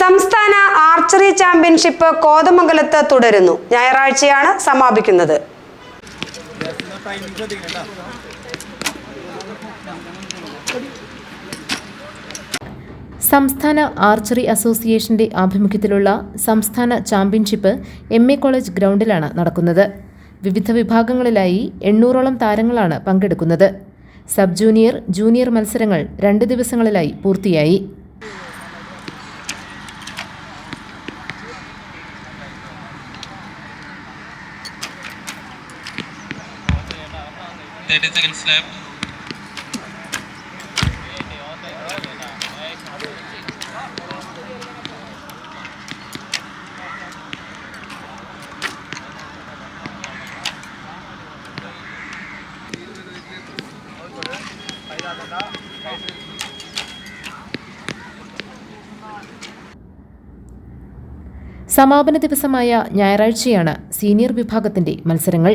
സംസ്ഥാന archery championship കോതമംഗലത്ത് തുടരുന്നു. ഞായറാഴ്ചയാണ് സമാപിക്കുന്നത്. സംസ്ഥാന ആർച്ചറി അസോസിയേഷന്റെ ആഭിമുഖ്യത്തിലുള്ള സംസ്ഥാന ചാമ്പ്യൻഷിപ്പ് എം എ കോളേജ് ഗ്രൗണ്ടിലാണ് നടക്കുന്നത്. വിവിധ വിഭാഗങ്ങളിലായി എണ്ണൂറോളം താരങ്ങളാണ് പങ്കെടുക്കുന്നത്. സബ് ജൂനിയർ ജൂനിയർ മത്സരങ്ങൾ രണ്ട് ദിവസങ്ങളിലായി പൂർത്തിയായി. Thirty seconds left. സമാപന ദിവസമായ ഞായറാഴ്ചയാണ് സീനിയർ വിഭാഗത്തിന്റെ മത്സരങ്ങൾ